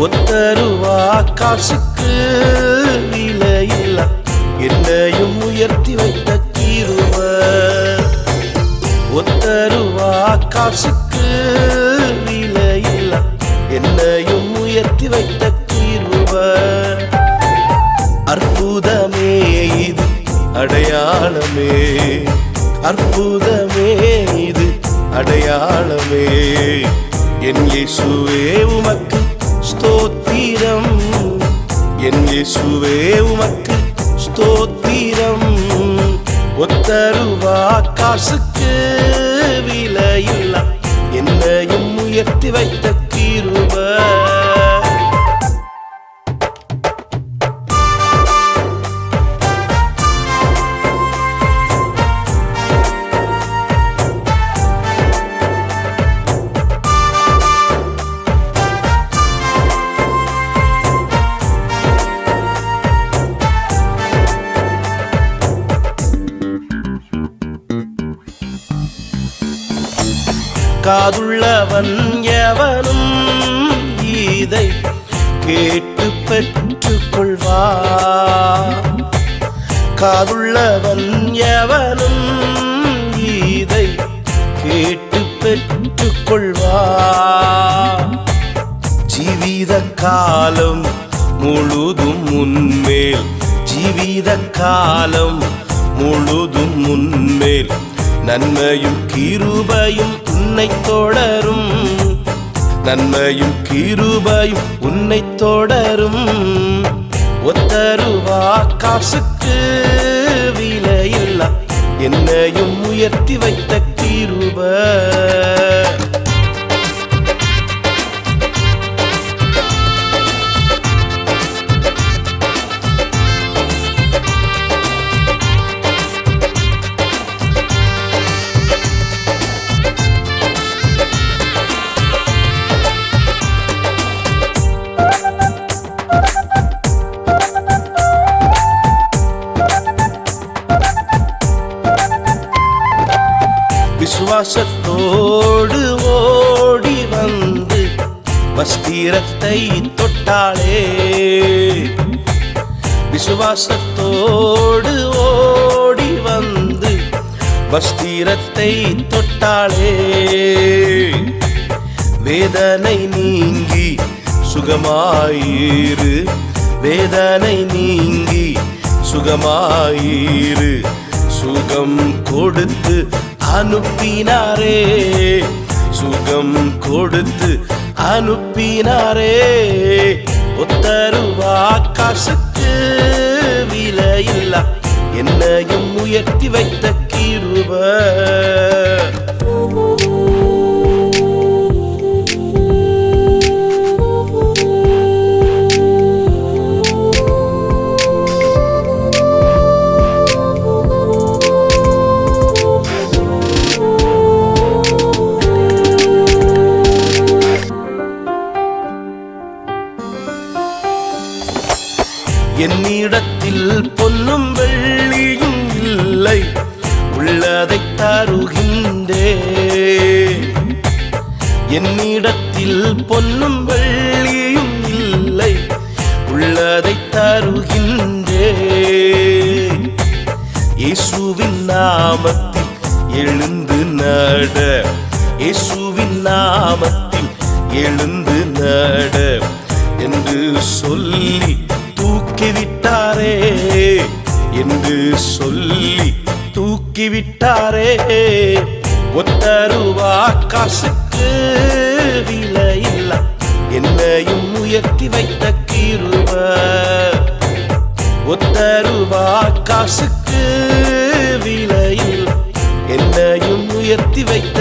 ஒத்தருவா காசுக்கு விலையில்ல என்னையும் உயர்த்தி வைத்த கீருவ ஒத்தருவா காசுக்கு விலையில்ல என்னையும் உயர்த்தி வைத்த கீருவ அற்புதமே இது அடையாளமே. அற்புதமே இது அடையாளமே. என் இயேசுவே உமக்கு ஸ்தோத்திரம். என் இயேசுவே உமக்கு ஸ்தோத்திரம். ஒத்தருவா காசுக்கு விலையில்லா. என்னையும் உயர்த்தி வைத்த கீருவ காதுள்ளவன் எவனும் இதை கேட்டு பெற்றுக் காதுள்ளவன் எவனும் இதை கேட்டு பெற்றுக் கொள்வார் ஜீவித காலம் முழுதும் உன்மேல் ஜீவித காலம் முழுதும் உன்மேல். நன்மையும் கிருபையும் உன்னை தொடரும். நன்மையும் கிருபையும் உன்னை தொடரும். ஒத்தருவா காசுக்கு விலையில்லா. என்னையும் உயர்த்தி வைத்த கிருப. விசுவாசத்தோடு ஓடி வந்து வஸ்திரத்தை தொட்டாளே. விசுவாசத்தோடு ஓடி வந்து வஸ்திரத்தை தொட்டாளே. வேதனை நீங்கி சுகமாயிரு. வேதனை நீங்கி சுகமாயிரு. சுகம் கொடுத்து அனுப்பினாரே. சுகம் கொடுத்து அனுப்பினாரே. ஒத்தருவா காசுக்கு விலையில்லா. என்னையும் உயர்த்தி வைத்த கிருப. என்னிடத்தில் பொன்னும் வெள்ளியும் இல்லை உள்ளதை தருகின்றே என்னிடத்தில் பொன்னும் வெள்ளியும் இல்லை உள்ளதை தருகின்றே இயேசுவின் நாமத்தில் எழுந்து நட இயேசுவின் நாமத்தில் எழுந்து நட என்று சொல்லி தூக்கிவிட்டாரே என்று சொல்லி தூக்கிவிட்டாரே. ஒத்தருவா காசுக்கு விலையில்லா என்னையும் உயர்த்தி வைத்த கிருப ஒத்தருவா காசுக்கு விலையில் என்னையும் உயர்த்தி வைத்த